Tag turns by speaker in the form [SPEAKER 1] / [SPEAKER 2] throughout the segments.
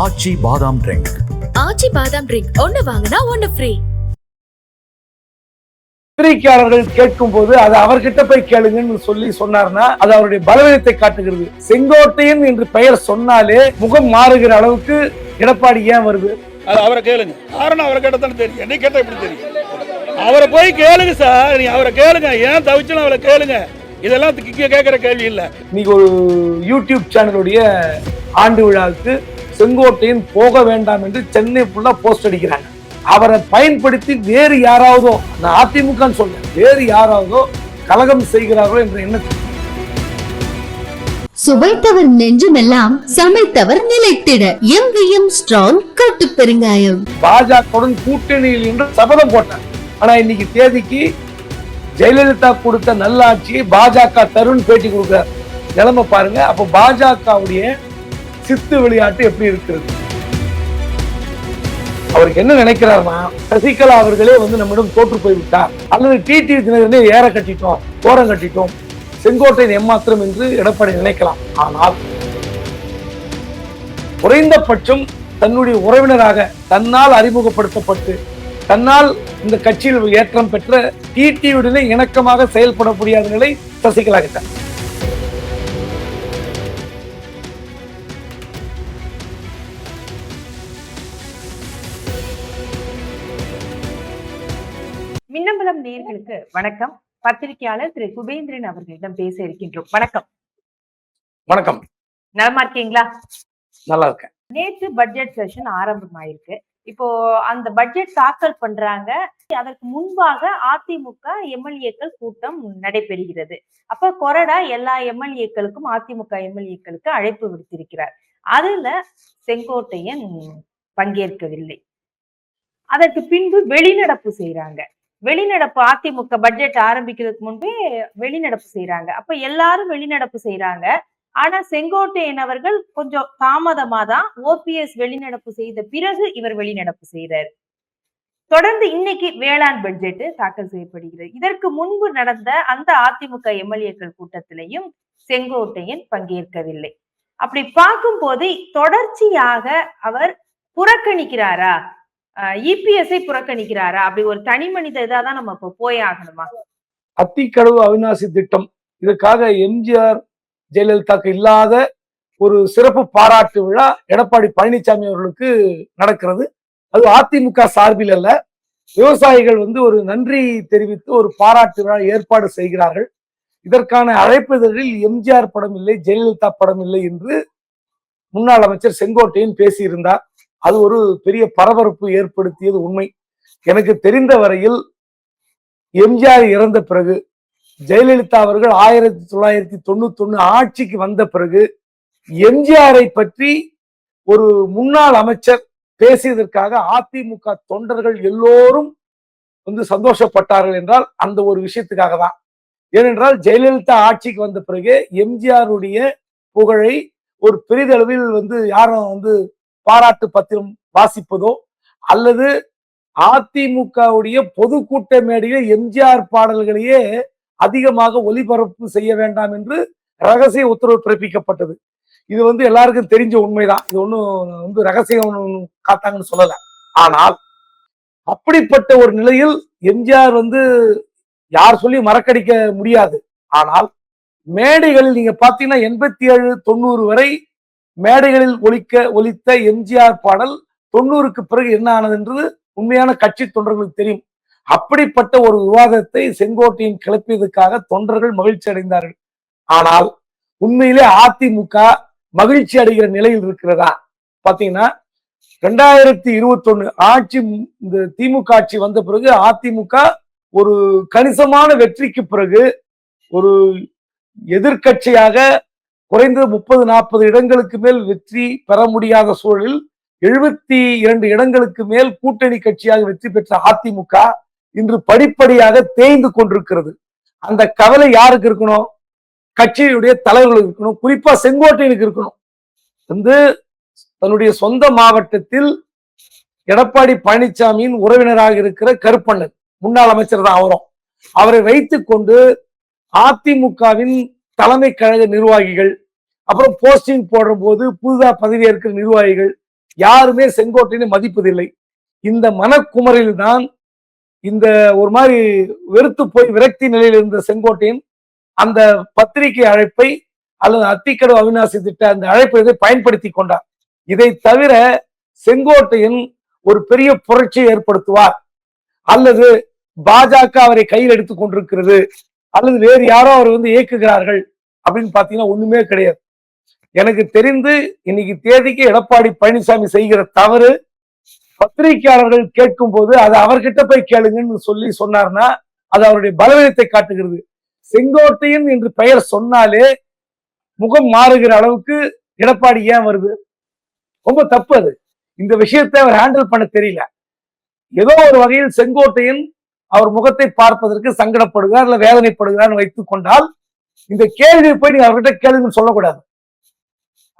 [SPEAKER 1] ஆச்சி பாதாம் ட்ரிங்க்.
[SPEAKER 2] ஆச்சி பாதாம் ட்ரிங்க். ஒன்னு வாங்கினா ஒன்னு ஃப்ரீ
[SPEAKER 3] பத்திரிகையாளர்கள் கேட்கும் போது அது அவர்கிட்ட போய் கேளுங்கன்னு சொல்லி சொன்னார்னா அது அவருடைய பலவீனத்தை காட்டுகிறது. செங்கோட்டையன் என்று பெயர் சொன்னாலே முகம் மாறுகிற அளவுக்கு எடப்பாடி ஏன் வருது?
[SPEAKER 4] அது அவரை கேளுங்க. காரணம் அவரை கேட்டதானே தெரியும். என்னை கேட்டால் எப்படி தெரியும்? அவரை போய் கேளுங்க சார். நீ அவரை கேளுங்க. ஏன் தவிச்சுன்னு அவரை கேளுங்க. இதெல்லாம் கேட்கிற கேள்வி இல்லை.
[SPEAKER 3] இன்னைக்கு ஒரு யூடியூப் சேனலுடைய ஆண்டு விழாவுக்கு செங்கோட்டையன் போக வேண்டாம் என்று சென்னை ஃபுல்லா போஸ்ட் அடிக்கிறாங்க. அவரை பயன்படுத்தி வேறு யாராவதோ நான் அதிமுக சொல்றேன் வேறு யாராவதோ கலகம் செய்கிறார்களோ என்ற எண்ணத்தில்
[SPEAKER 5] சுவைத்தவர் நெஞ்சுமெல்லாம் சமைத்தவர் நிலைத்திட எங்கேயும் ஸ்ட்ராங் கட்டு பெருங்காயம்.
[SPEAKER 3] பாஜகவுடன் கூட்டணியில் என்று சபதம் போட்டார். ஆனா இன்னைக்கு தேதிக்கு ஜெயலலிதா கொடுத்த நல்லாட்சியை பாஜக தருண் பேட்டி கொடுக்குற நிலைமை பாருங்க. அப்போ பாஜகவுடைய சித்து விளையாட்டு எப்படி இருக்கிறது? அவருக்கு என்ன நினைக்கிறாருன்னா சசிகலா அவர்களே வந்து நம்மிடம் தோற்று போய்விட்டார். அல்லது டிடி தினகரனே ஏற கட்டிட்டோம் ஓரம் கட்டிட்டோம். செங்கோட்டையின் ஏமாத்திரம் என்று எடப்பாடி நினைக்கலாம். ஆனால் குறைந்தபட்சம் தன்னுடைய உறவினராக தன்னால் அறிமுகப்படுத்தப்பட்டு தன்னால் இந்த கட்சியில் ஏற்றம் பெற்ற டிடியுடனே இணக்கமாக செயல்பட முடியாத நிலை சசிகலா கிட்ட
[SPEAKER 6] மின்னம்பலம் நேயர்களுக்கு வணக்கம். பத்திரிகையாளர் திரு குபேந்திரன் அவர்களிடம் பேச இருக்கின்றோம். வணக்கம்.
[SPEAKER 3] வணக்கம்.
[SPEAKER 6] நலமா இருக்கீங்களா?
[SPEAKER 3] நல்லா இருக்கேன்.
[SPEAKER 6] நேற்று பட்ஜெட் செஷன் ஆரம்பமாயிருக்கு. இப்போ அந்த பட்ஜெட் தாக்கல் பண்றாங்க. அதற்கு முன்பாக அதிமுக எம்எல்ஏக்கள் கூட்டம் நடைபெறுகிறது. அப்ப கொறடா எல்லா எம்எல்ஏக்களுக்கும் அதிமுக எம்எல்ஏக்களுக்கு அழைப்பு விடுத்திருக்கிறார். அதுல செங்கோட்டையன் பங்கேற்கவில்லை. அதற்கு பின்பு வெளிநடப்பு செய்யறாங்க வெளிநடப்பு அதிமுக பட்ஜெட் ஆரம்பிக்கிறதுக்கு முன்பே வெளிநடப்பு செய்யறாங்க அப்ப எல்லாரும் வெளிநடப்பு செய்யறாங்க ஆனா செங்கோட்டையன் அவர்கள் கொஞ்சம் தாமதமா தான் ஓபிஎஸ் வெளிநடப்பு செய்த பிறகு இவர் வெளிநடப்பு செய்தார். தொடர்ந்து இன்னைக்கு வேளாண் பட்ஜெட் தாக்கல் செய்யப்படுகிறது. இதற்கு முன்பு நடந்த அந்த அதிமுக எம்எல்ஏக்கள் கூட்டத்திலையும் செங்கோட்டையன் பங்கேற்கவில்லை. அப்படி பார்க்கும்போது தொடர்ச்சியாக அவர் புறக்கணிக்கிறாரா? இபிஎஸ்ஐ புறக்கணிக்கிறாரா? அப்படி ஒரு தனி மனித இதாதான் நம்ம இப்போ போய் ஆகணுமா?
[SPEAKER 3] அத்திக்கடவு அவிநாசி திட்டம். இதுக்காக எம்ஜிஆர் ஜெயலலிதாக்கு இல்லாத ஒரு சிறப்பு பாராட்டு விழா எடப்பாடி பழனிசாமி அவர்களுக்கு நடக்கிறது. அது அதிமுக சார்பில் அல்ல. விவசாயிகள் வந்து ஒரு நன்றி தெரிவித்து ஒரு பாராட்டு விழா ஏற்பாடு செய்கிறார்கள். இதற்கான அழைப்பிதழில் எம்ஜிஆர் படம் இல்லை ஜெயலலிதா படம் இல்லை என்று முன்னாள் அமைச்சர் செங்கோட்டையன் பேசியிருந்தார். அது ஒரு பெரிய பரபரப்பு ஏற்படுத்தியது உண்மை. எனக்கு தெரிந்த வரையில் எம்ஜிஆர் இறந்த பிறகு ஜெயலலிதா அவர்கள் ஆயிரத்தி தொள்ளாயிரத்தி தொண்ணூத்தி ஒண்ணு ஆட்சிக்கு வந்த பிறகு எம்ஜிஆரை பற்றி ஒரு முன்னாள் அமைச்சர் பேசியதற்காக அதிமுக தொண்டர்கள் எல்லோரும் வந்து சந்தோஷப்பட்டார்கள் என்றால் அந்த ஒரு விஷயத்துக்காக தான். ஏனென்றால் ஜெயலலிதா ஆட்சிக்கு வந்த பிறகு எம்ஜிஆருடைய புகழை ஒரு பெரிதளவில் வந்து யாரும் வந்து பாராட்டு பத்திரம் வாசிப்பதோ அல்லது அதிமுகவுடைய பொதுக்கூட்ட மேடையில் எம்ஜிஆர் பாடல்களையே அதிகமாக ஒலிபரப்பு செய்ய வேண்டாம் என்று ரகசிய உத்தரவு பிறப்பிக்கப்பட்டது. இது வந்து எல்லாருக்கும் தெரிஞ்ச உண்மைதான். இது ஒண்ணும் வந்து ரகசியம் காத்தாங்கன்னு சொல்லல. ஆனால் அப்படிப்பட்ட ஒரு நிலையில் எம்ஜிஆர் வந்து யார் சொல்லி மறக்கடிக்க முடியாது. ஆனால் மேடைகளில் நீங்க பாத்தீங்கன்னா எண்பத்தி ஏழு தொண்ணூறு வரை மேடைகளில் ஒலிக்க ஒலித்த எம்ஜிஆர் பாடல் தொண்ணூறுக்கு பிறகு என்ன ஆனதுன்றது உண்மையான கட்சி தொண்டர்களுக்கு தெரியும். அப்படிப்பட்ட ஒரு விவாதத்தை செங்கோட்டையின் கிளப்பியதுக்காக தொண்டர்கள் மகிழ்ச்சி அடைந்தார்கள். ஆனால் உண்மையிலே அதிமுக மகிழ்ச்சி அடைகிற நிலையில் இருக்கிறதா? பாத்தீங்கன்னா ரெண்டாயிரத்தி இருபத்தி ஒண்ணு ஆட்சி இந்த திமுக ஆட்சி வந்த பிறகு அதிமுக ஒரு கணிசமான வெற்றிக்கு பிறகு ஒரு எதிர்க்கட்சியாக குறைந்தது முப்பது நாற்பது இடங்களுக்கு மேல் வெற்றி பெற முடியாத சூழலில் எழுபத்தி இரண்டு இடங்களுக்கு மேல் கூட்டணி கட்சியாக வெற்றி பெற்ற அதிமுக இன்று படிப்படியாக தேய்ந்து கொண்டிருக்கிறது. அந்த கவலை யாருக்கு இருக்கணும்? கட்சியுடைய தலைவர்களுக்கு இருக்கணும். குறிப்பா செங்கோட்டையனுக்கு இருக்கணும். வந்து தன்னுடைய சொந்த மாவட்டத்தில் எடப்பாடி பழனிசாமியின் உறவினராக இருக்கிற கருப்பண்ணன் முன்னாள் அமைச்சர் தான் அவரும். அவரை வைத்து கொண்டு அதிமுகவின் தலைமை கழக நிர்வாகிகள் அப்புறம் போஸ்டிங் போடுற போது புதுதா பதவி நிர்வாகிகள் யாருமே செங்கோட்டையினை மதிப்பதில்லை. இந்த மனக்குமரில் தான் இந்த ஒரு மாதிரி வெறுத்து போய் விரக்தி நிலையில் இருந்த செங்கோட்டையின் அந்த பத்திரிகை அழைப்பை அல்லது அத்திக்கடு அவிநாசி திட்ட அந்த அழைப்பை இதை பயன்படுத்தி கொண்டார். இதை தவிர செங்கோட்டையின் ஒரு பெரிய புரட்சியை ஏற்படுத்துவார். அல்லது பாஜக அவரை கையில் எடுத்துக் கொண்டிருக்கிறது. அல்லது வேறு யாரோ அவர் வந்து இயக்குகிறார்கள் அப்படின்னு பாத்தீங்கன்னா ஒண்ணுமே கிடையாது. எனக்கு தெரிந்து இன்னைக்கு தேதிக்கு எடப்பாடி பழனிசாமி செய்கிற தவறு பத்திரிகையாளர்கள் கேட்கும் போது அதை அவர்கிட்ட போய் கேளுங்கன்னு சொல்லி சொன்னார்னா அது அவருடைய பலவீனத்தை காட்டுகிறது. செங்கோட்டையன் என்று பெயர் சொன்னாலே முகம் மாறுகிற அளவுக்கு எடப்பாடி ஏன் வருது? ரொம்ப தப்பு அது. இந்த விஷயத்தை அவர் ஹேண்டில் பண்ண தெரியல. ஏதோ ஒரு வகையில் செங்கோட்டையன் அவர் முகத்தை பார்ப்பதற்கு சங்கடப்படுகிறார் இல்ல வேதனைப்படுகிறான்னு வைத்துக் கொண்டால் இந்த கேள்வியை போய் நீங்க அவர்கிட்ட கேளுங்கன்னு சொல்லக்கூடாது.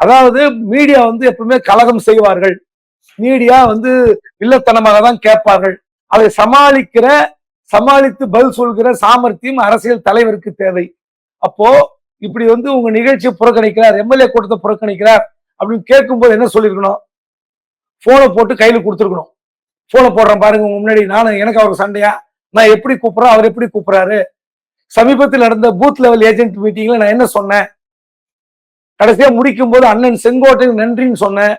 [SPEAKER 3] அதாவது மீடியா வந்து எப்பவுமே கலகம் செய்வார்கள். மீடியா வந்து இல்லத்தனமாக தான் கேட்பார்கள். அதை சமாளிக்கிற சமாளித்து பதில் சொல்கிற சாமர்த்தியம் அரசியல் தலைவருக்கு தேவை. அப்போ இப்படி வந்து உங்க நிகழ்ச்சியை புறக்கணிக்கிறார் எம்எல்ஏ கூட்டத்தை புறக்கணிக்கிறார் அப்படின்னு கேட்கும்போது என்ன சொல்லியிருக்கணும்? போனை போட்டு கையில் கொடுத்துருக்கணும். போனை போடுறேன் பாருங்க உங்க முன்னாடி நானும் எனக்கு அவருக்கு சண்டையா? நான் எப்படி கூப்பிட்றோம் அவர் எப்படி கூப்பிட்றாரு? சமீபத்தில் நடந்த பூத் லெவல் ஏஜென்ட் மீட்டிங்ல நான் என்ன சொன்னேன்? கடைசியா முடிக்கும் போது அண்ணன் செங்கோட்டைக்கு நன்றின்னு சொன்னேன்.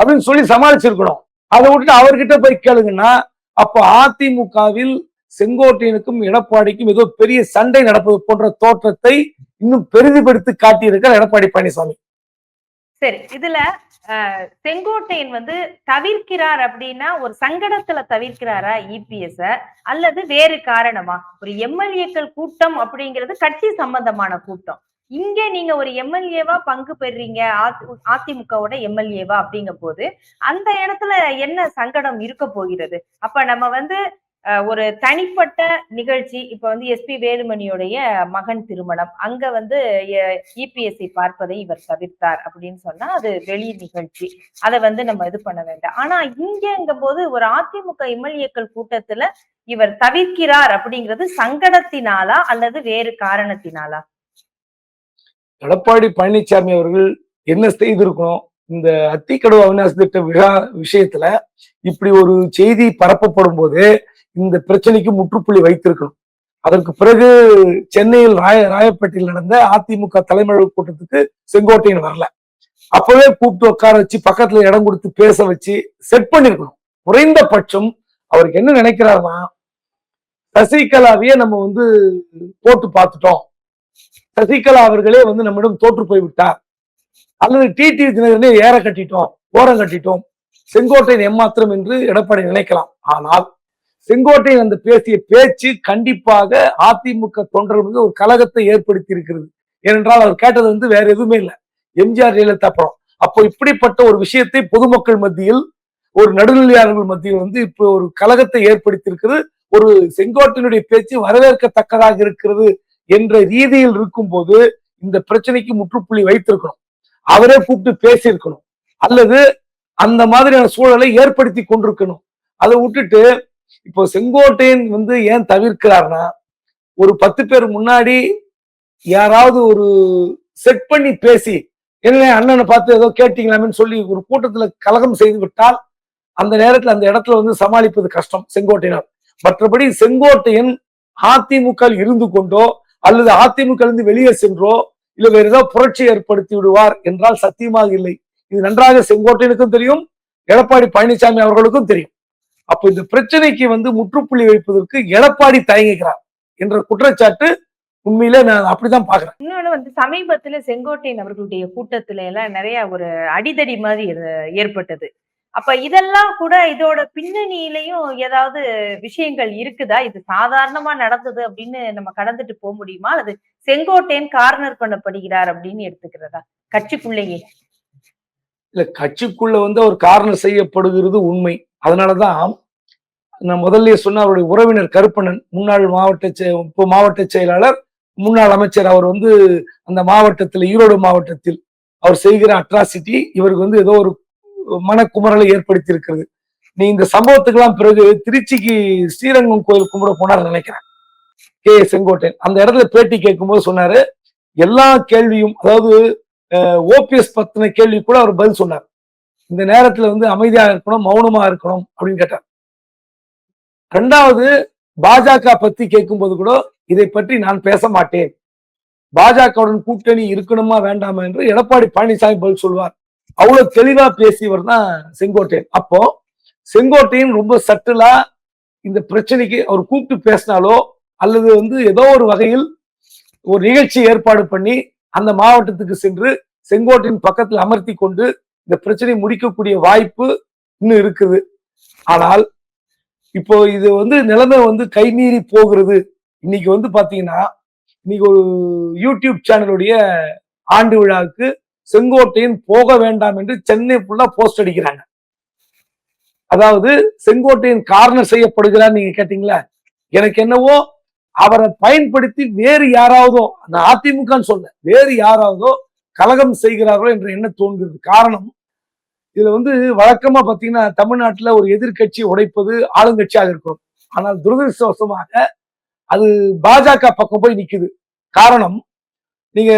[SPEAKER 3] அப்படின்னு சொல்லி சமாளிச்சிருக்கணும். அதை விட்டுட்டு அவர்கிட்ட போய் கேளுங்கன்னா அப்போ அதிமுகவில் செங்கோட்டையனுக்கும் எடப்பாடிக்கும் ஏதோ பெரிய சண்டை நடப்பது போன்ற தோற்றத்தை இன்னும் பெரிதுபடுத்தி காட்டியிருக்கார் எடப்பாடி பழனிசாமி.
[SPEAKER 6] சரி இதுல செங்கோட்டையன் வந்து தவிர்க்கிறார் அப்படின்னா ஒரு சங்கடத்துல தவிர்க்கிறாரா இபிஎஸ்? அல்லது வேறு காரணமா? ஒரு எம்எல்ஏக்கள் கூட்டம் அப்படிங்கிறது கட்சி சம்பந்தமான கூட்டம். இங்க நீங்க ஒரு எம்எல்ஏவா பங்கு பெறீங்க அதி- அதிமுகவோட எம்எல்ஏவா அப்படிங்க போது அந்த இடத்துல என்ன சங்கடம் இருக்க போகிறது? அப்ப நம்ம வந்து அஹ், ஒரு தனிப்பட்ட நிகழ்ச்சி இப்ப வந்து எஸ்பி வேலுமணியுடைய மகன் திருமணம் அங்க வந்து இபிஎஸ்சி பார்ப்பதை இவர் தவிர்த்தார் அப்படின்னு சொன்னா அது வெளி நிகழ்ச்சி. அதை வந்து நம்ம இது பண்ண வேண்டாம். ஆனா இங்கங்க போது ஒரு அதிமுக எம்எல்ஏக்கள் கூட்டத்துல இவர் தவிர்க்கிறார் அப்படிங்கிறது சங்கடத்தினாலா அல்லது வேறு காரணத்தினாலா?
[SPEAKER 3] எடப்பாடி பழனிசாமி அவர்கள் என்ன செய்திருக்கணும்? இந்த அத்திக்கடவு அவிநாசி திட்ட விழா விஷயத்துல இப்படி ஒரு செய்தி பரப்பப்படும் போது இந்த பிரச்சனைக்கு முற்றுப்புள்ளி வைத்திருக்கணும். அதற்கு பிறகு சென்னையில் ராய ராயப்பேட்டையில் நடந்த அதிமுக தலைமை கூட்டத்துக்கு செங்கோட்டையன் வரல. அப்பவே கூப்பிட்டு உட்கார வச்சு பக்கத்துல இடம் கொடுத்து பேச வச்சு செட் பண்ணிருக்கணும். குறைந்தபட்சம் அவருக்கு என்ன நினைக்கிறாருன்னா சசிகலாவையே நம்ம வந்து போட்டு பார்த்துட்டோம். சசிகலா அவர்களே வந்து நம்மிடம் தோற்று போய் விட்டார் அல்லது டிடி தினகரனே ஏற கட்டிட்டோம் ஓரம் கட்டிட்டோம். செங்கோட்டையின் ஏமாத்திரம் என்று எடப்பாடி நினைக்கலாம். ஆனால் செங்கோட்டையன் அந்த பேசிய பேச்சு கண்டிப்பாக அதிமுக தொண்டர்களுக்கு ஒரு கலகத்தை ஏற்படுத்தி இருக்கிறது ஏனென்றால் அவர் கேட்டது வந்து வேற எதுவுமே இல்லை. எம்ஜிஆர் ஜெயலலிதா படம் அப்போ இப்படிப்பட்ட ஒரு விஷயத்தை பொதுமக்கள் மத்தியில் ஒரு நடுநிலையாளர்கள் மத்தியில் வந்து இப்போ ஒரு கலகத்தை ஏற்படுத்தி இருக்கிறது ஒரு செங்கோட்டையினுடைய பேச்சு வரவேற்கத்தக்கதாக இருக்கிறது. என்ற ரீதியில் இருக்கும்போது இந்த பிரச்சனைக்கு முற்றுப்புள்ளி வைத்திருக்கணும். அவரே கூப்பிட்டு பேசியிருக்கணும். அல்லது அந்த மாதிரியான சூழலை ஏற்படுத்தி கொண்டிருக்கணும். அதை விட்டுட்டு இப்போ செங்கோட்டையன் வந்து ஏன் தவிர்க்கிறார்னா ஒரு பத்து பேர் முன்னாடி யாராவது ஒரு செட் பண்ணி பேசி என்ன அண்ணனை பார்த்து ஏதோ கேட்டீங்களாமேன்னு சொல்லி ஒரு கூட்டத்துல கலகம் செய்து விட்டால் அந்த நேரத்துல அந்த இடத்துல வந்து சமாளிப்பது கஷ்டம் செங்கோட்டையினர். மற்றபடி செங்கோட்டையன் அதிமுக இருந்து கொண்டோ அல்லது அதிமுக இருந்து வெளியே சென்றோ இல்ல வேற ஏதாவது புரட்சி ஏற்படுத்தி விடுவார் என்றால் சத்தியமாக இல்லை. இது நன்றாக செங்கோட்டையனுக்கும் தெரியும் எடப்பாடி பழனிசாமி அவர்களுக்கும் தெரியும். அப்ப இந்த பிரச்சனைக்கு வந்து முற்றுப்புள்ளி வைப்பதற்கு எடப்பாடி தயங்குகிறார் என்ற குற்றச்சாட்டு உண்மையில நான் அப்படிதான் பாக்குறேன்
[SPEAKER 6] இன்னொன்னு வந்து சமீபத்துல செங்கோட்டையன் அவர்களுடைய கூட்டத்துல எல்லாம் நிறைய ஒரு அடிதடி மாதிரி ஏற்பட்டது. அப்ப இதெல்லாம் கூட இதோட பின்னணியிலையும் ஏதாவது விஷயங்கள் இருக்குதா? இது சாதாரணமா நடந்தது அப்படின்னு நம்ம கடந்துட்டு போக முடியுமா? அல்லது செங்கோட்டையன் கார்னர் பண்ணப்படுகிறார் அப்படின்னு எடுத்துக்கிறதா? கட்சிக்குள்ளேயே.
[SPEAKER 3] இல்ல கட்சிக்குள்ள வந்து அவர் காரணம் செய்யப்படுகிறது உண்மை. அதனாலதான் நான் முதல்ல சொன்ன அவருடைய உறவினர் கருப்பணன் முன்னாள் மாவட்ட செ- இப்போ மாவட்ட செயலாளர் முன்னாள் அமைச்சர் அவர் வந்து அந்த மாவட்டத்தில் ஈரோடு மாவட்டத்தில் அவர் செய்கிற அட்ராசிட்டி இவருக்கு வந்து ஏதோ ஒரு மனக்குமரலை ஏற்படுத்தி இருக்கிறது நீ இந்த சம்பவத்துக்கெல்லாம் பிறகு திருச்சிக்கு ஸ்ரீரங்கம் கோயில் கும்பிட போனார் நினைக்கிறேன். கே. செங்கோட்டையன். அந்த இடத்துல பேட்டி கேட்கும்போது சொன்னாரு எல்லா கேள்வியும் அதாவது ஓபிஎஸ் பத்தின கேள்வி கூட அவர் பதில் சொன்னார். இந்த நேரத்துல வந்து அமைதியா இருக்கணும் மௌனமா இருக்கணும் அப்படின்னு கேட்டார். ரெண்டாவது பாஜக பத்தி கேட்கும்போது கூட இதை பற்றி நான் பேச மாட்டேன். பாஜகவுடன் கூட்டணி இருக்கணுமா வேண்டாமா என்று எடப்பாடி பழனிசாமி பதில் சொல்வார். அவ்வளவு தெளிவா பேசியவர் தான் செங்கோட்டையன். அப்போ செங்கோட்டையன் ரொம்ப சட்டிலா இந்த பிரச்சனைக்கு அவர் கூப்பிட்டு பேசினாலோ அல்லது வந்து ஏதோ ஒரு வகையில் ஒரு நிகழ்ச்சி ஏற்பாடு பண்ணி அந்த மாவட்டத்துக்கு சென்று செங்கோட்டையின் பக்கத்தில் அமர்த்தி கொண்டு இந்த பிரச்சனையை முடிக்கக்கூடிய வாய்ப்பு இன்னும் இருக்குது. ஆனால் இப்போ இது வந்து நிலைமை வந்து கை மீறி போகிறது. இன்னைக்கு வந்து பாத்தீங்கன்னா இன்னைக்கு ஒரு யூடியூப் சேனலுடைய ஆண்டு விழாவுக்கு செங்கோட்டையன் போக வேண்டாம் என்று சென்னை ஃபுல்லா போஸ்ட் அடிக்கிறாங்க. அதாவது செங்கோட்டையன் கார்னர் செய்யப்படுகிறார் நீங்க கேட்டீங்களா? எனக்கு என்னவோ அவரை பயன்படுத்தி வேறு யாராவதோ நான் அதிமுகன்னு சொல்ல வேறு யாராவதோ கலகம் செய்கிறார்களோ என்ற எண்ணம் தோன்றுகிறது. காரணம் இதுல வந்து வழக்கமா பாத்தீங்கன்னா தமிழ்நாட்டுல ஒரு எதிர்கட்சி உடைப்பது ஆளுங்கட்சியாக இருக்கிறோம் ஆனால் துரதிருஷ்டவசமாக அது பாஜக பக்கம் போய் நிக்குது. காரணம் நீங்க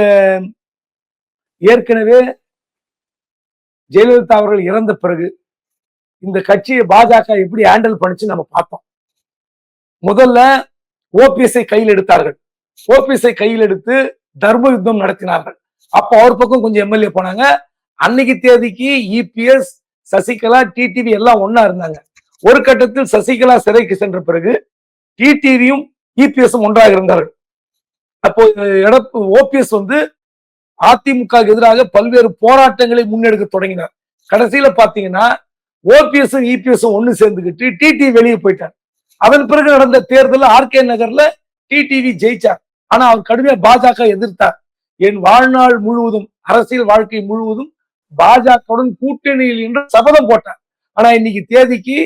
[SPEAKER 3] ஏற்கனவே ஜெயலலிதா அவர்கள் இறந்த பிறகு இந்த கட்சியை பாஜக எப்படி ஹேண்டில் பண்ணிச்சு நம்ம பார்த்தோம். முதல்ல ஓபிஎஸ்ஐ கையில் எடுத்தார்கள். ஓபிஎஸ்ஐ கையில் எடுத்து தர்ம யுத்தம் நடத்தினார்கள். அப்போ அவர் பக்கம் கொஞ்சம் எம்எல்ஏ போனாங்க. அன்னைக்கு தேதிக்கு இபிஎஸ் சசிகலா டிடிவி எல்லாம் ஒன்னா இருந்தாங்க. ஒரு கட்டத்தில் சசிகலா சிறைக்கு சென்ற பிறகு டிடிவியும் இபிஎஸும் ஒன்றாக இருந்தார்கள். அப்போ எடப்பு ஓபிஎஸ் வந்து அதிமுக எதிராக பல்வேறு போராட்டங்களை முன்னெடுக்க தொடங்கினார். கடைசியில பாத்தீங்கன்னா ஓபிஎஸ் இபிஎஸ் ஒண்ணு சேர்ந்துக்கிட்டு டிடி வெளியே போயிட்டார் அதன் பிறகு நடந்த தேர்தலில் ஆர்கே நகர்ல டிடிவி ஜெயிச்சார் ஆனா அவர் கடுமையா பாஜக எதிர்த்தார். என் வாழ்நாள் முழுவதும் அரசியல் வாழ்க்கை முழுவதும் பாஜகவுடன் கூட்டணியில் என்று சபதம் போட்டார். ஆனா இன்னைக்கு தேதிக்கு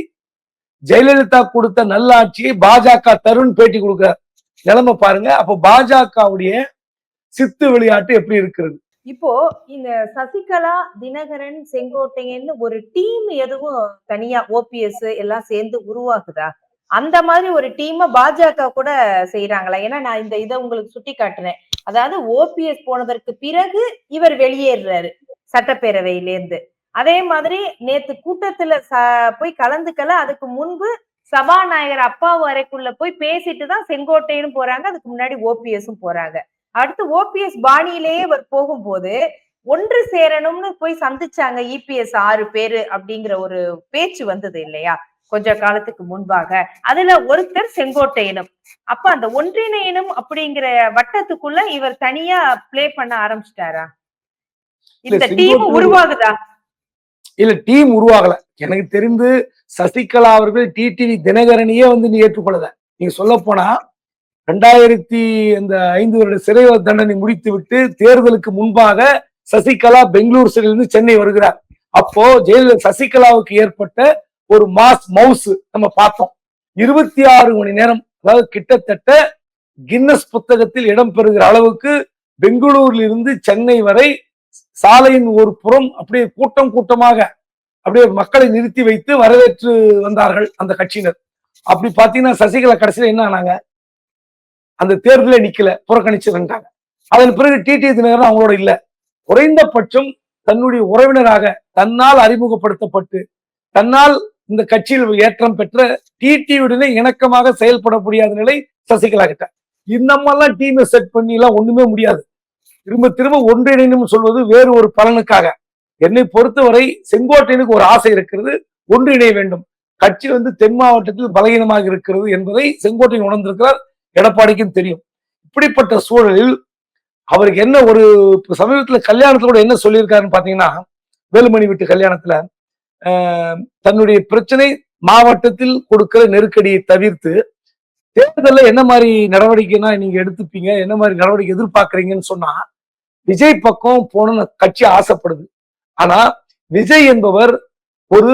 [SPEAKER 3] ஜெயலலிதா கொடுத்த நல்லாட்சியை பாஜக தருண் பேட்டி கொடுக்கிறார். நிலைமை பாருங்க. அப்ப பாஜகவுடைய சித்து விளையாட்டு எப்படி இருக்கிறது?
[SPEAKER 6] இப்போ இந்த சசிகலா தினகரன் செங்கோட்டையன் ஒரு டீம் எதுவும் தனியா ஓபிஎஸ் எல்லாம் சேர்ந்து உருவாகுதா? அந்த மாதிரி ஒரு டீமை பாஜக கூட செய்யறாங்களா ஏன்னா நான் இந்த இதை உங்களுக்கு சுட்டி காட்டுறேன் அதாவது ஓபிஎஸ் போனதற்கு பிறகு இவர் வெளியேறாரு சட்டப்பேரவையிலேருந்து. அதே மாதிரி நேத்து கூட்டத்துல ச- போய் கலந்துக்கல அதுக்கு முன்பு சபாநாயகர் அப்பா வரைக்குள்ள போய் பேசிட்டு தான் செங்கோட்டையனும் போறாங்க அதுக்கு முன்னாடி ஓபிஎஸும் போறாங்க. அடுத்து ஓபிஎஸ் பாணியிலேயே அவர் போகும்போது ஒன்று சேரணும்னு போய் சந்திச்சாங்க இபிஎஸ் ஆறு பேரு அப்படிங்கிற ஒரு பேச்சு வந்தது இல்லையா? கொஞ்ச காலத்துக்கு முன்பாக. அதுல ஒருத்தர் செங்கோட்டையனும். அப்ப அந்த ஒன்றிணையனும் அப்படிங்கிற வட்டத்துக்குள்ள இவர் தனியா ப்ளே பண்ண ஆரம்பிச்சிட்டாரா? இந்த டீம் உருவாகுதா?
[SPEAKER 3] இல்ல டீம் உருவாகல. எனக்கு தெரிந்து சசிகலா அவர்கள் டிடிவி தினகரனையே வந்து நீ ஏற்றுக்கொள்ளல. நீங்க சொல்ல போனா ரெண்டாயிரத்தி அந்த ஐந்து வருட சிறை தண்டனை முடித்து விட்டு தேர்தலுக்கு முன்பாக சசிகலா பெங்களூர் சிறையிலிருந்து சென்னை வருகிறார். அப்போ ஜெயலலிதா சசிகலாவுக்கு ஏற்பட்ட ஒரு மாஸ் மவுஸ் நம்ம பார்த்தோம். இருபத்தி ஆறு மணி நேரம் அதாவது கிட்டத்தட்ட கின்னஸ் புத்தகத்தில் இடம்பெறுகிற அளவுக்கு பெங்களூரில் இருந்து சென்னை வரை சாலையின் ஒரு புறம் அப்படியே கூட்டம் கூட்டமாக அப்படியே மக்களை நிறுத்தி வைத்து வரவேற்று வந்தார்கள் அந்த கட்சியினர். அப்படி பாத்தீங்கன்னா சசிகலா கடைசியில என்ன ஆனாங்க? அந்த தேர்தலே நிக்கல புறக்கணிச்சிருந்தாங்க அதன் பிறகு டிடி தினகரன் அவங்களோட இல்ல. குறைந்தபட்சம் தன்னுடைய உறவினராக தன்னால் அறிமுகப்படுத்தப்பட்டு தன்னால் இந்த கட்சியில் ஏற்றம் பெற்ற டிடியுடனே இணக்கமாக செயல்பட முடியாத நிலை சசிகலா கிட்ட. இன்னமெல்லாம் டீமை செட் பண்ணி எல்லாம் ஒண்ணுமே முடியாது. திரும்ப திரும்ப ஒன்றிணைன்னு சொல்வது வேறு ஒரு பலனுக்காக. என்னை பொறுத்தவரை செங்கோட்டையனுக்கு ஒரு ஆசை இருக்கிறது ஒன்றிணைய வேண்டும். கட்சி வந்து தென் மாவட்டத்தில் பலகீனமாக இருக்கிறது என்பதை செங்கோட்டையன் உணர்ந்திருக்கிறார். எடப்பாடிக்கும் தெரியும். இப்படிப்பட்ட சூழலில் அவருக்கு என்ன ஒரு சமீபத்துல கல்யாணத்துல கூட என்ன சொல்லியிருக்காருன்னு பாத்தீங்கன்னா வேலுமணி வீட்டு கல்யாணத்துல ஆஹ், தன்னுடைய பிரச்சனை மாவட்டத்தில் கொடுக்கிற நெருக்கடியை தவிர்த்து தேர்தலில் என்ன மாதிரி நடவடிக்கைனா நீங்க எடுத்துப்பீங்க என்ன மாதிரி நடவடிக்கை எதிர்பார்க்குறீங்கன்னு சொன்னா விஜய் பக்கம் போன கட்சி ஆசைப்படுது. ஆனா விஜய் என்பவர் ஒரு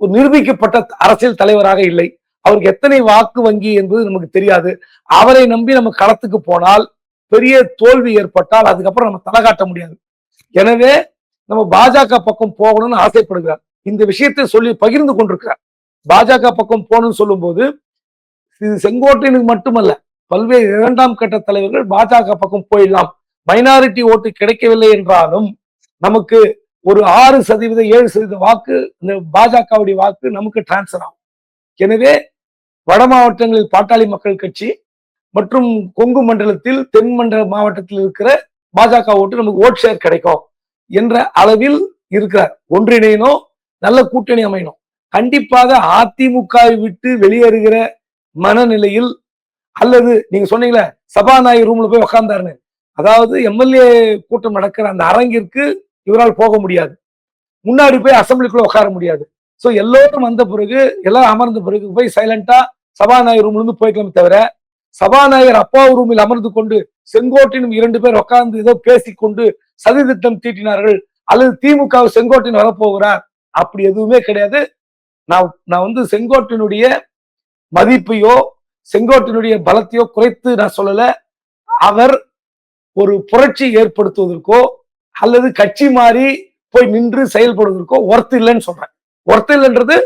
[SPEAKER 3] ஒரு நிரூபிக்கப்பட்ட அரசியல் தலைவராக இல்லை. அவருக்கு எத்தனை வாக்கு வங்கி என்பது நமக்கு தெரியாது. அவரை நம்பி நம்ம களத்துக்கு போனால் பெரிய தோல்வி ஏற்பட்டால் அதுக்கப்புறம் நம்ம தலை காட்ட முடியாது. எனவே நம்ம பாஜக பக்கம் போகணும்னு ஆசைப்படுகிறார். இந்த விஷயத்தை சொல்லி பகிர்ந்து கொண்டிருக்கிறார். பாஜக பக்கம் போகணும்னு சொல்லும்போது இது செங்கோட்டையனுக்கு மட்டுமல்ல பல்வேறு இரண்டாம் கட்ட தலைவர்கள் பாஜக பக்கம் போயிடலாம். மைனாரிட்டி ஓட்டு கிடைக்கவில்லை என்றாலும் நமக்கு ஒரு ஆறு சதவீத ஏழு சதவீத வாக்கு இந்த பாஜகவுடைய வாக்கு நமக்கு டிரான்ஸ்ஃபர் ஆகும். எனவே வட மாவட்டங்களில் பாட்டாளி மக்கள் கட்சி மற்றும் கொங்கு மண்டலத்தில் தென் மண்டல மாவட்டத்தில் இருக்கிற பாஜக ஓட்டு நமக்கு ஓட் ஷேர் கிடைக்கும் என்ற அளவில் இருக்கிறார். ஒன்றிணையணும் நல்ல கூட்டணி அமையணும். கண்டிப்பாக அதிமுகவை விட்டு வெளியேறுகிற மனநிலையில் அல்லது நீங்க சொன்னீங்களே சபாநாயகர் ரூம்ல போய் உக்காந்தாருன்னு. அதாவது எம்எல்ஏ கூட்டம் நடக்கிற அந்த அரங்கிற்கு இவரால் போக முடியாது. முன்னாடி போய் அசம்பிளிக்குள்ள உட்கார முடியாது. ஸோ எல்லோரும் வந்த பிறகு எல்லாம் அமர்ந்த பிறகு போய் சைலண்டா சபாநாயகர் ரூம்ல இருந்து போய்க்கலாமே தவிர சபாநாயகர் அப்பா ரூமில் அமர்ந்து கொண்டு செங்கோட்டினும் இரண்டு பேர் உட்கார்ந்து ஏதோ பேசிக்கொண்டு சதி திட்டம் தீட்டினார்கள். அல்லது திமுக செங்கோட்டையன் வரப்போகிறார். அப்படி எதுவுமே கிடையாது. நான் நான் வந்து செங்கோட்டினுடைய மதிப்பையோ செங்கோட்டினுடைய பலத்தையோ குறைத்து நான் சொல்லல. அவர் ஒரு புரட்சி ஏற்படுத்துவதற்கோ அல்லது கட்சி மாறி போய் நின்று செயல்படுவதற்கோ ஒர்த்து இல்லைன்னு சொல்றேன். ஒர்த்து இல்லைன்றது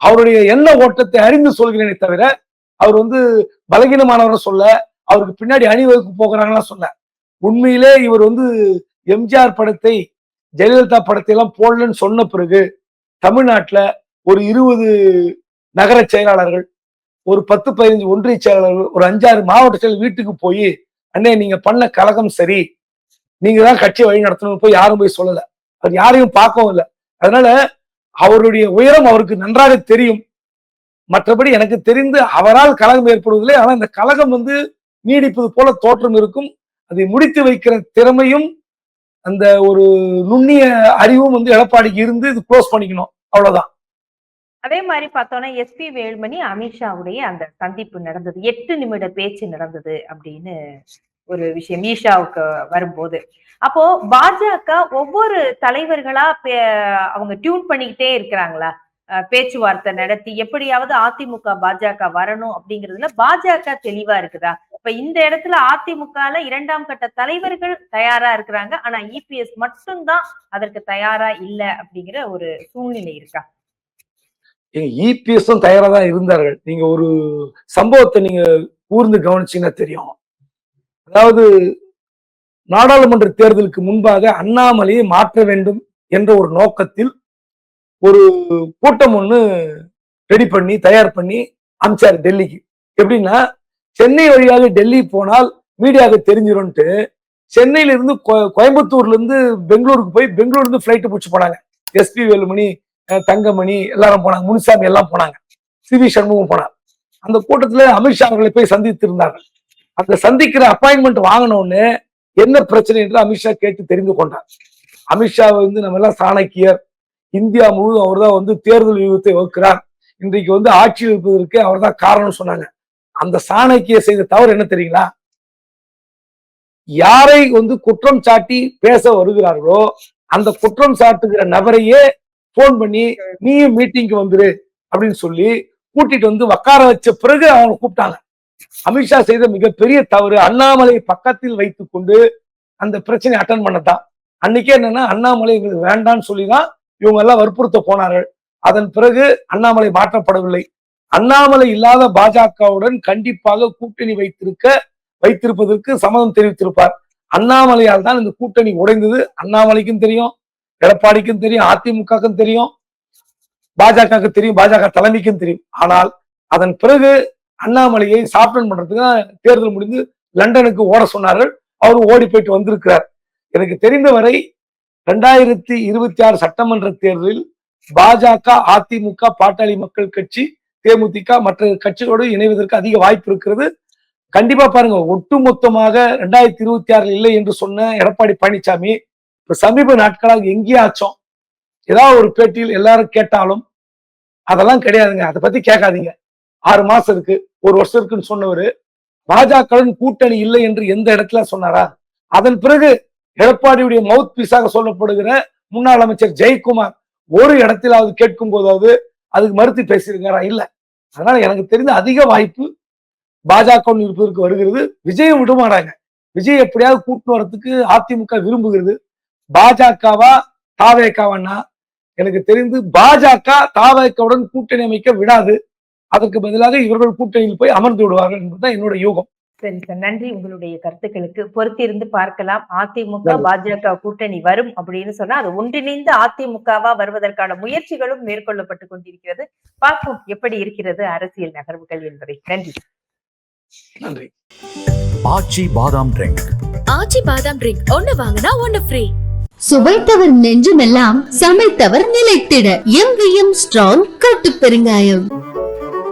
[SPEAKER 3] அவருடைய எண்ண ஓட்டத்தை அறிந்து சொல்கிறேனே தவிர அவர் வந்து பலகீனமானவரை சொல்ல அவருக்கு பின்னாடி அணிவகுப்பு போகிறாங்களா சொல்ல. உண்மையிலே இவர் வந்து எம்ஜிஆர் படத்தை ஜெயலலிதா படத்தை எல்லாம் போடலன்னு சொன்ன பிறகு தமிழ்நாட்டில் ஒரு இருபது நகர செயலாளர்கள் ஒரு பத்து பதினஞ்சு ஒன்றிய செயலாளர்கள் ஒரு அஞ்சாறு மாவட்ட செயல் வீட்டுக்கு போய் அண்ணே நீங்க பண்ண கழகம் சரி. நீங்க தான் கட்சியை வழி நடத்தணும்னு போய் யாரும் போய் சொல்லலை. அவர் யாரையும் பார்க்கவும் இல்லை. அதனால அவருடைய உயரம் அவருக்கு நன்றாக தெரியும். மற்றபடி எனக்கு தெரிந்து அவரால் கழகம் ஏற்படுவதில்லை. ஆனால் இந்த கழகம் வந்து நீடிப்பது போல தோற்றம் இருக்கும். அதை முடித்து வைக்கிற திறமையும் அந்த ஒரு நுண்ணிய அறிவும் வந்து எடப்பாடிக்கு இருந்து இது க்ளோஸ் பண்ணிக்கணும். அவ்வளவுதான்.
[SPEAKER 6] அதே மாதிரி பார்த்தோம்னா எஸ்பி வேலுமணி அமித்ஷாவுடைய அந்த சந்திப்பு நடந்தது. எட்டு நிமிட பேச்சு நடந்தது அப்படின்னு ஒரு விஷயம். ஈஷாவுக்கு வரும்போது. அப்போ பாஜக ஒவ்வொரு தலைவர்களா அவங்க டியூன் பண்ணிக்கிட்டே இருக்கிறாங்களா? பேச்சுவார்த்தை நடத்தி எப்படியாவது அதிமுக பாஜக வரணும் அப்படிங்கிறதுல பாஜக தெளிவா இருக்குதா? இப்ப இந்த இடத்துல அதிமுகல இரண்டாம் கட்ட தலைவர்கள் தயாரா இருக்கிறாங்க. ஆனா இபிஎஸ் மட்டும்தான் அதற்கு தயாரா இல்ல அப்படிங்கிற ஒரு சூழ்நிலை இருக்கா?
[SPEAKER 3] இபிஎஸும் தயாரா தான் இருந்தார்கள். நீங்க ஒரு சம்பவத்தை நீங்க கூர்ந்து கவனிச்சீங்கன்னா தெரியும். அதாவது நாடாளுமன்ற தேர்தலுக்கு முன்பாக அண்ணாமலையை மாற்ற வேண்டும் என்ற ஒரு நோக்கத்தில் ஒரு கூட்டம் ஒன்று ரெடி பண்ணி தயார் பண்ணி அமிச்சார் டெல்லிக்கு. எப்படின்னா சென்னை வழியாக டெல்லி போனால் மீடியாவுக்கு தெரிஞ்சிடும்ட்டு சென்னையில இருந்து கோ- கோயம்புத்தூர்ல இருந்து பெங்களூருக்கு போய் பெங்களூர் இருந்து ஃபிளைட் பிடிச்சி போனாங்க. எஸ்பி வேலுமணி தங்கமணி எல்லாரும் போனாங்க. முனுசாமி எல்லாம் போனாங்க. சி வி சண்முகம் போனார். அந்த கூட்டத்துல அமித்ஷா அவர்களை போய் சந்தித்து இருந்தாங்க அந்த சந்திக்கிற அப்பாயின்மெண்ட் வாங்கினோன்னு என்ன பிரச்சனை என்று அமித்ஷா கேட்டு தெரிந்து கொண்டார். அமித்ஷா வந்து நம்ம எல்லாம் சாணக்கியர். இந்தியா முழுவதும் அவர்தான் வந்து தேர்தல் வியூகத்தை வகுக்கிறார். இன்றைக்கு வந்து ஆட்சி இருப்பதற்கு அவர்தான் காரணம் சொன்னாங்க. அந்த சாணக்கிய செய்த தவறு என்ன தெரியுங்களா? யாரை வந்து குற்றம் சாட்டி பேச வருகிறார்களோ அந்த குற்றம் சாட்டுகிற நபரையே போன் பண்ணி நீயும் மீட்டிங்க்கு வந்துரு அப்படின்னு சொல்லி கூட்டிட்டு வந்து உட்கார வச்ச பிறகு அவங்க கூப்பிட்டாங்க. அமித்ஷா செய்த மிகப்பெரிய தவறு அண்ணாமலை பக்கத்தில் வைத்துக் கொண்டு அந்த பிரச்சனை அட்டன் பண்ணதான் அன்னைக்கே என்னன்னா அண்ணாமலை எங்களுக்கு வேண்டாம்னு சொல்லிதான் இவங்க எல்லாம் வற்புறுத்த போனார்கள். அதன் பிறகு அண்ணாமலை மாற்றப்படவில்லை. அண்ணாமலை இல்லாத பாஜகவுடன் கண்டிப்பாக கூட்டணி வைத்திருக்க வைத்திருப்பதற்கு சம்மதம் தெரிவித்திருப்பார். அண்ணாமலையால் தான் இந்த கூட்டணி உடைந்தது. அண்ணாமலைக்கும் தெரியும் எடப்பாடிக்கும் தெரியும் அதிமுகவுக்கும் தெரியும் பாஜகவுக்கு தெரியும் பாஜக தலைமைக்கும் தெரியும். ஆனால் அதன் பிறகு அண்ணாமலையை சாப்டன் பண்றதுக்கு தான் தேர்தல் முடிந்து லண்டனுக்கு ஓட சொன்னார்கள். அவரும் ஓடி போயிட்டு வந்திருக்கிறார். எனக்கு தெரிந்தவரை ரெண்டாயிரத்தி இருபத்தி ஆறு சட்டமன்ற தேர்தலில் பாஜக அதிமுக பாட்டாளி மக்கள் கட்சி தேமுதிக மற்ற கட்சிகளோடு இணைவதற்கு அதிக வாய்ப்பு இருக்கிறது. கண்டிப்பா பாருங்க ஒட்டுமொத்தமாக ரெண்டாயிரத்தி இருபத்தி ஆறில் இல்லை என்று சொன்ன எடப்பாடி பழனிசாமி இப்ப சமீப நாட்களாக எங்கேயாச்சும் ஏதாவது ஒரு பேட்டியில் எல்லாரும் கேட்டாலும் அதெல்லாம் கிடையாதுங்க. அதை பத்தி கேட்காதீங்க. ஆறு மாசம் இருக்கு. ஒரு வருஷம் இருக்குன்னு சொன்னவரு பாஜகவுடன் கூட்டணி இல்லை என்று எந்த இடத்துல சொன்னாரா? அதன் பிறகு எடப்பாடியுடைய மவுத் பீஸாக சொல்லப்படுகிற முன்னாள் அமைச்சர் ஜெயக்குமார் ஒரு இடத்திலாவது கேட்கும் போதாவது அதுக்கு மறுத்து பேசியிருக்காரா? இல்ல. அதனால எனக்கு தெரிந்த அதிக வாய்ப்பு பாஜக இருப்பதற்கு வருகிறது. விஜயம் விட மாட்டாங்க. விஜய் எப்படியாவது கூட்டு வரத்துக்கு அதிமுக விரும்புகிறது. பாஜகவா தாவேக்காவான்னா எனக்கு தெரிந்து பாஜக தாவேக்காவுடன் கூட்டணி அமைக்க விடாது. அதற்கு பதிலாக இவர்கள் கூட்டணியில் போய் அமர்ந்து விடுவார்கள் என்பதுதான் என்னோட யூகம்.
[SPEAKER 6] சரி சார் நன்றி. உங்களுடைய கருத்துக்களுக்கு பொறுத்திருந்து பார்க்கலாம். அதிமுக. பாஜக கூட்டணி வரும் அப்படின்னு சொன்னா அது ஒன்றிணைந்து அதிமுகவா வருவதற்கான முயற்சிகளும் மேற்கொள்ளப்பட்டு கொண்டிருக்கிறது. பார்ப்போம் எப்படி இருக்கிறது அரசியல் நகர்வுகள் என்பதை. நன்றி.
[SPEAKER 3] நன்றி.
[SPEAKER 1] ஆச்சி பாதாம் ட்ரிங்க்
[SPEAKER 2] ஆச்சி பாதாம் ட்ரிங்க் ஒன்னு வாங்கினா ஒன்னு ஃப்ரீ
[SPEAKER 5] சுவைத்தவர் நெஞ்சுமெல்லாம் சமைத்தவர் நிலைத்திட. எம் ஸ்ட்ராங் கட்டு பெருங்காயம்